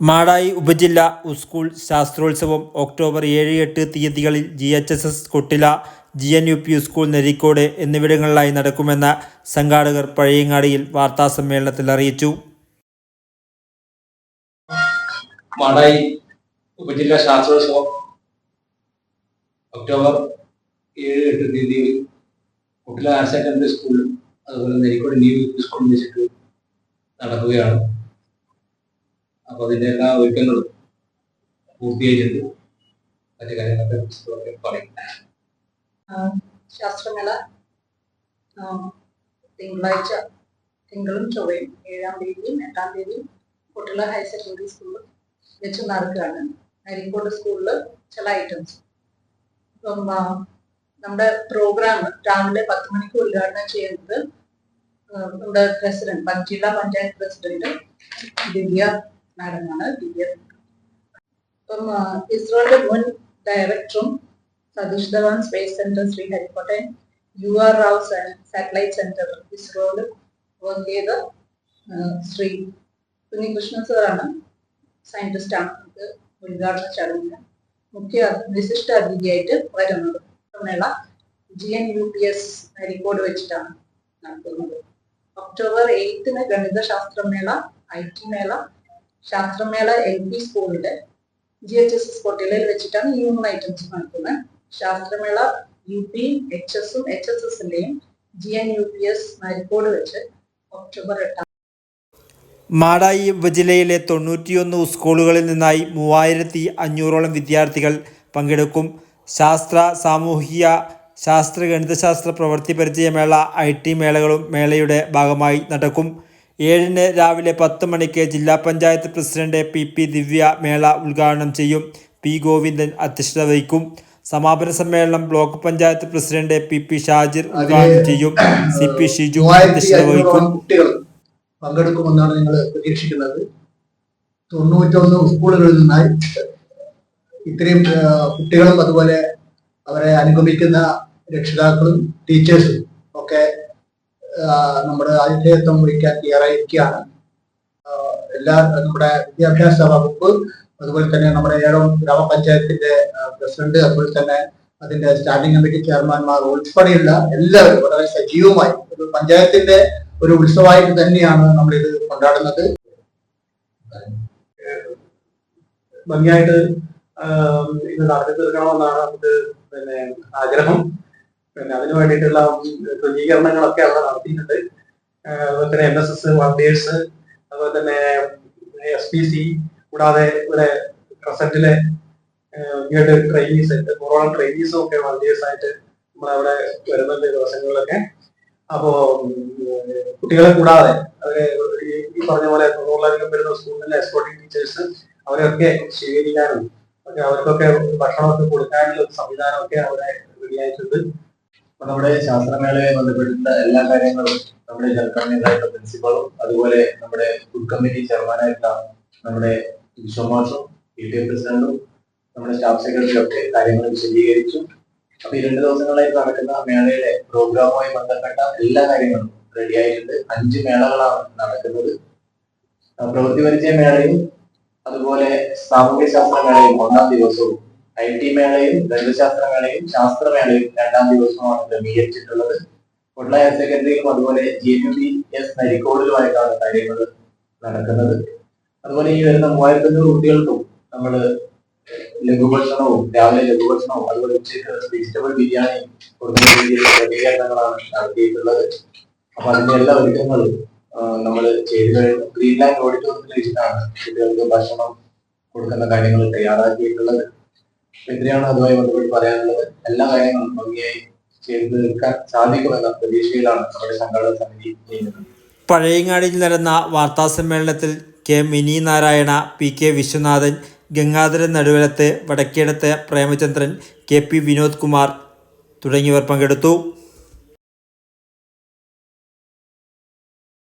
മാടായി ഉപജില്ല ഉസ്കൂൾ ശാസ്ത്രോത്സവം ഒക്ടോബർ ഏഴ് എട്ട് തീയതികളിൽ G H S S Kottila G N U P school Nerikkode എന്നിവിടങ്ങളിലായി നടക്കുമെന്ന് സംഘാടകർ പഴയങ്ങാടിയിൽ വാർത്താസമ്മേളനത്തിൽ അറിയിച്ചു. മാടായി ഉപജില്ല ശാസ്ത്രോത്സവം ഒക്ടോബർ ഏഴ് എട്ട് തീയതിയിൽ കുട്ടില ഹയർ സെക്കൻഡറി സ്കൂളിലും അതുപോലെ നെരിക്കോട് ന്യൂ യു പി സ്കൂളിൽ വെച്ചിട്ട് നടക്കുകയാണ്. അപ്പോൾ അതിന്റെ എല്ലാ ഒരുക്കങ്ങളും പൂർത്തിയായിട്ടുണ്ട് മറ്റു കാര്യങ്ങളൊക്കെ പറയും. ശാസ്ത്രമേള തിങ്കളാഴ്ച തിങ്കളും ചൊവ്വയും ഏഴാം തീയതിയും എട്ടാം തീയതിയും കുട്ടികളെ ഹയർ സെക്കൻഡറി സ്കൂളിൽ വെച്ച് നടക്കുകയാണ്. അരിക്കോട് സ്കൂളിൽ ചില ഐറ്റംസ് ഇപ്പം നമ്മുടെ പ്രോഗ്രാം രാവിലെ പത്ത് മണിക്ക് ഉദ്ഘാടനം ചെയ്യുന്നത് നമ്മുടെ പ്രസിഡന്റ് ജില്ലാ പഞ്ചായത്ത് പ്രസിഡന്റ് ദിവ്യ മാഡമാണ് ദിവ്യ ഇപ്പം ഇസ്രോയുടെ മുൻ ഡയറക്ടറും Satish Dhawan space centre ശ്രീഹരിക്കോട്ടെ U R Rao satellite centre ഇസ്രോയിൽ work ചെയ്ത ശ്രീ കുഞ്ഞികൃഷ്ണൻ സാറാണ് സയന്റിസ്റ്റ് ആണ്. നമുക്ക് ഉദ്ഘാടന ചടങ്ങിന് മുഖ്യ വിശിഷ്ട അതിഥിയായിട്ട് വരുന്നത്. മേള G N U P S Harikode വെച്ചിട്ടാണ് നടത്തുന്നത്. ഒക്ടോബർ എയ്ത്തിന് ഗണിതശാസ്ത്രമേള ഐ ടി മേള ശാസ്ത്രമേള എൽ പി സ്കൂളിന്റെ ജി എച്ച് എസ് എസ് കൊട്ടിലയിൽ വെച്ചിട്ടാണ് ഈ മൂന്ന് ഐറ്റംസ് നടത്തുന്നത് ശാസ്ത്രമേള യു പി എച്ച് എസും H S എസിന്റെയും G N U P S Narikkode വെച്ച് ഒക്ടോബർ എട്ടാം മാടായി ഉപജില്ലയിലെ തൊണ്ണൂറ്റിയൊന്ന് സ്കൂളുകളിൽ നിന്നായി മൂവായിരത്തി അഞ്ഞൂറോളം വിദ്യാർത്ഥികൾ പങ്കെടുക്കും. ശാസ്ത്ര സാമൂഹിക ശാസ്ത്ര ഗണിതശാസ്ത്ര പ്രവൃത്തി പരിചയമേള ഐ ടി മേളകളും മേളയുടെ ഭാഗമായി നടക്കും. ഏഴിന് രാവിലെ പത്ത് മണിക്ക് ജില്ലാ panchayat president P P Divya മേള ഉദ്ഘാടനം ചെയ്യും. പി ഗോവിന്ദൻ അധ്യക്ഷത വഹിക്കും. സമാപന സമ്മേളനം block panchayat president P P Shajir ഉദ്ഘാടനം ചെയ്യും. സി പി ഷിജു അധ്യക്ഷത വഹിക്കും. കുട്ടികൾ പങ്കെടുക്കുമെന്നാണ് നിങ്ങൾ പ്രതീക്ഷിക്കുന്നത്. തൊണ്ണൂറ്റൊന്ന് സ്കൂളുകളിൽ നിന്നായി ഇത്രയും കുട്ടികളും അതുപോലെ അവരെ അനുഗമിക്കുന്ന രക്ഷിതാക്കളും ടീച്ചേഴ്സും നമ്മുടെ ആതിഥേയത്വം വഹിക്കാൻ തയ്യാറായിരിക്കുകയാണ്. എല്ലാ നമ്മുടെ വിദ്യാഭ്യാസ വകുപ്പ് അതുപോലെ തന്നെ നമ്മുടെ ഏഴോ ഗ്രാമപഞ്ചായത്തിന്റെ പ്രസിഡന്റ് അതുപോലെ തന്നെ അതിന്റെ സ്റ്റാൻഡിംഗ് കമ്മിറ്റി ചെയർമാൻമാർ ഉൾപ്പെടെയുള്ള എല്ലാവരും വളരെ സജീവമായി ഒരു പഞ്ചായത്തിന്റെ ഒരു ഉത്സവമായിട്ട് തന്നെയാണ് നമ്മൾ ഇത് കൊണ്ടാടുന്നത്. ഭംഗിയായിട്ട് ഇത് നടത്തി തീർക്കണമെന്നാണ് നമുക്ക് പിന്നെ ആഗ്രഹം. പിന്നെ അതിനു വേണ്ടിയിട്ടുള്ള ക്രമീകരണങ്ങളൊക്കെ അവിടെ നടത്തിയിട്ടുണ്ട്. അതുപോലെ തന്നെ എൻ എസ് എസ് വളണ്ടിയേഴ്സ് അതുപോലെ തന്നെ എസ് പി സി കൂടാതെ ഇവിടെ പ്രസന്റിലെ ട്രെയിനീസ് കൊറോണ ട്രെയിനീസും ഒക്കെ വളണ്ടിയേഴ്സ് ആയിട്ട് നമ്മളവിടെ വരുന്നുണ്ട് ദിവസങ്ങളിലൊക്കെ. അപ്പോ കുട്ടികളെ കൂടാതെ അവരെ ഈ പറഞ്ഞ പോലെ നൂറിലധികം വരുന്ന സ്കൂളിലെ എക്സ്പോർട്ടിംഗ് ടീച്ചേഴ്സ് അവരെയൊക്കെ സ്വീകരിക്കാനും അവർക്കൊക്കെ ഭക്ഷണമൊക്കെ കൊടുക്കാനുള്ള സംവിധാനമൊക്കെ അവിടെ റെഡിയായിട്ടുണ്ട് നമ്മുടെ ശാസ്ത്രമേളയെ ബന്ധപ്പെട്ട എല്ലാ കാര്യങ്ങളും നമ്മുടെ ജനറൽ പ്രിൻസിപ്പളും അതുപോലെ നമ്മുടെ ഫുഡ് കമ്മിറ്റി ചെയർമാനായിട്ടുള്ള നമ്മുടെ വിശ്വമാസും പി ടി എ പ്രസിഡന്റും നമ്മുടെ സ്റ്റാഫ് സെക്രട്ടറിയും ഒക്കെ കാര്യങ്ങൾ വിശദീകരിച്ചു. അപ്പൊ ഈ രണ്ട് ദിവസങ്ങളായി നടക്കുന്ന മേളയുടെ പ്രോഗ്രാമുമായി ബന്ധപ്പെട്ട എല്ലാ കാര്യങ്ങളും റെഡി ആയിട്ടുണ്ട്. അഞ്ച് മേളകളാണ് നടക്കുന്നത്. പ്രവൃത്തി പരിചയ മേളയും അതുപോലെ സാമൂഹ്യ ശാസ്ത്ര മേളയും ഒന്നാം ദിവസവും ഐ ടി മേളയും ഗണിതശാസ്ത്ര മേളയും ശാസ്ത്രമേളയും രണ്ടാം ദിവസമാണ് ക്രമീകരിച്ചിട്ടുള്ളത്. കൊള്ള ഹയർ സെക്കൻഡറിയിലും അതുപോലെ ജി എം ബി എസ് നരിക്കോടിലുമായിട്ടാണ് കാര്യങ്ങൾ നടക്കുന്നത്. അതുപോലെ ഈ വരുന്ന മൂവായിരത്തി അഞ്ഞൂറ് കുട്ടികൾക്കും നമ്മൾ ലഘുഭക്ഷണവും രാവിലെ ലഘുഭക്ഷണവും അതുപോലെ ഉച്ചയ്ക്ക് വെജിറ്റബിൾ ബിരിയാണി കൊടുക്കുന്ന രീതിയിൽ ക്രമീകരണങ്ങളാണ് നടത്തിയിട്ടുള്ളത്. അപ്പൊ അതിന്റെ എല്ലാ ഒരുക്കങ്ങളും നമ്മൾ ചെയ്തു കഴിഞ്ഞു. ഗ്രീൻലാൻഡ് ഓഡിറ്റോറിയത്തിൽ വെച്ചിട്ടാണ് കുട്ടികൾക്ക് ഭക്ഷണം കൊടുക്കുന്ന കാര്യങ്ങൾ തയ്യാറാക്കിയിട്ടുള്ളത്. അപ്പൊ ഇത്രയാണ് അതുമായി ബന്ധപ്പെട്ട് പറയാനുള്ളത്. എല്ലാ കാര്യങ്ങളും ഭംഗിയായി ചെയ്തു തീർക്കാൻ സാധിക്കുമെന്ന പ്രതീക്ഷയിലാണ് നമ്മുടെ സംഘാടക സമിതി ചെയ്യുന്നത് പഴയങ്ങാടിയിൽ നടന്ന വാർത്താ സമ്മേളനത്തിൽ K Mini Narayana P K Viswanathan Gangadharan Naduvalath Vadakkedath Premachandran K P Vinod Kumar തുടങ്ങിയവർ പങ്കെടുത്തു.